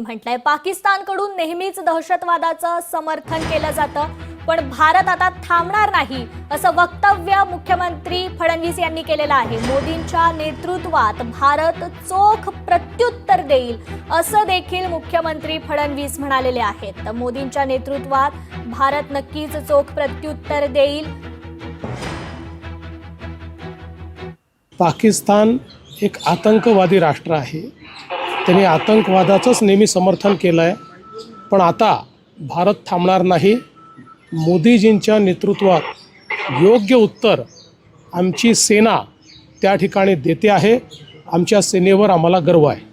म्हटलंय. पाकिस्तानकडून नेहमीच दहशतवादाचं समर्थन केलं जातं पण भारत आता थांबणार नाही असं वक्तव्य मुख्यमंत्री फडणवीस यांनी केलेलं आहे. मोदींच्या नेतृत्वात भारत चोख प्रत्युत्तर देईल असं देखील मुख्यमंत्री फडणवीस म्हणालेले आहेत. तर मोदींच्या नेतृत्वात भारत नक्कीच चोख प्रत्युत्तर देईल. पाकिस्तान एक आतंकवादी राष्ट्र आहे. त्यांनी आतंकवादाचंच नेहमी समर्थन केलं आहे पण आता भारत थांबणार नाही. मोदीजींच्या नेतृत्वात योग्य उत्तर आमची सेना त्या ठिकाणी देते आहे. आमच्या सेनेवर आम्हाला गर्व आहे.